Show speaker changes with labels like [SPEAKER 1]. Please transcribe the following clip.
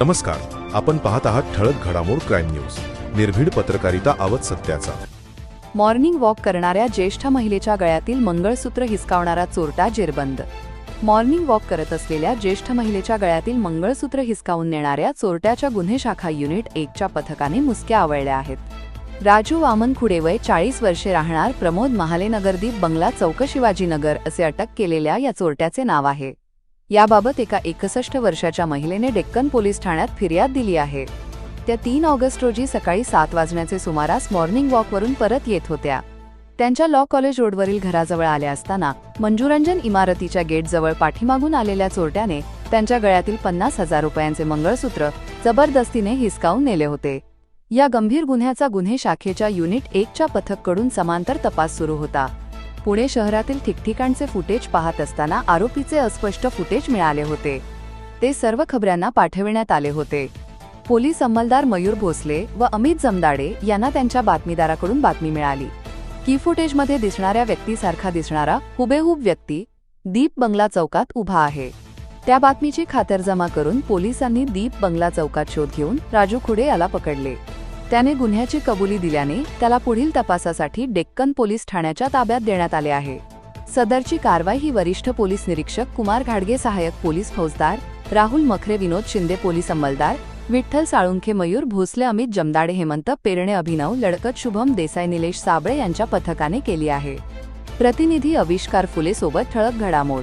[SPEAKER 1] नमस्कार आपण पाहत आहात ठळक घडामोड क्राईम न्यूज. निर्भीड पत्रकारिता आवत सत्याचा.
[SPEAKER 2] मॉर्निंग वॉक करणाऱ्या ज्येष्ठ महिलेच्या गळ्यातील मंगळसूत्र हिसकावणारा चोरटा जेरबंद. मॉर्निंग वॉक करत असलेल्या ज्येष्ठ महिलेच्या गळ्यातील मंगळसूत्र हिसकावून नेणाऱ्या चोरट्याच्या गुन्हे शाखा युनिट एकच्या पथकाने मुसक्या आवळल्या आहेत. राजू वामन खुडेवय चाळीस वर्षे राहणार प्रमोद महालेनगरदीप बंगला चौक शिवाजीनगर असे अटक केलेल्या या चोरट्याचे नाव आहे. याबाबत एका एकसष्ट वर्षाच्या महिलेने डेक्कन पोलीस ठाण्यात फिर्याद दिली आहे. त्या तीन ऑगस्ट रोजी सकाळी सात वाजण्याचे सुमारास मॉर्निंग वॉकवरून परत येत होत्या. त्यांच्या लॉ कॉलेज रोडवरील घराजवळ आल्या असताना मंजुरंजन इमारतीच्या गेटजवळ पाठीमागून आलेल्या चोरट्याने त्यांच्या गळ्यातील पन्नास हजार रुपयांचे मंगळसूत्र जबरदस्तीने हिसकावून नेले होते. या गंभीर गुन्ह्याचा गुन्हे शाखेच्या युनिट एकच्या पथककडून समांतर तपास सुरू होता. पुणे शहरातील ठिकठिकाणचे फुटेज पाहत असताना आरोपीचे अस्पष्ट फुटेज मिळाले होते. ते सर्व खबऱ्यांना पाठविण्यात आले होते. पोलीस अंमलदार मयूर भोसले व अमित जमदाडे यांना त्यांच्या बातमीदाराकडून बातमी मिळाली. की फुटेजमध्ये दिसणाऱ्या व्यक्तीसारखा दिसणारा हुबेहूब व्यक्ती दीप बंगला चौकात उभा आहे. त्या बातमीची खातरजमा करून पोलिसांनी दीप बंगला चौकात शोध घेऊन राजू खुडे याला पकडले. त्याने गुन्ह्याची कबुली दिल्याने त्याला पुढील तपासासाठी डेक्कन पोलीस ठाण्याच्या ताब्यात देण्यात आले आहे. सदरची कारवाई ही वरिष्ठ पोलीस निरीक्षक कुमार घाडगे सहाय्यक पोलीस फौजदार राहुल मखरे विनोद शिंदे पोलीस अंमलदार विठ्ठल साळुंखे मयूर भोसले अमित जमदाडे हेमंत पेरणे अभिनव लडकत शुभम देसाई निलेश साबळे यांच्या पथकाने केली आहे. प्रतिनिधी अविष्कार फुले सोबत ठळक घडामोड.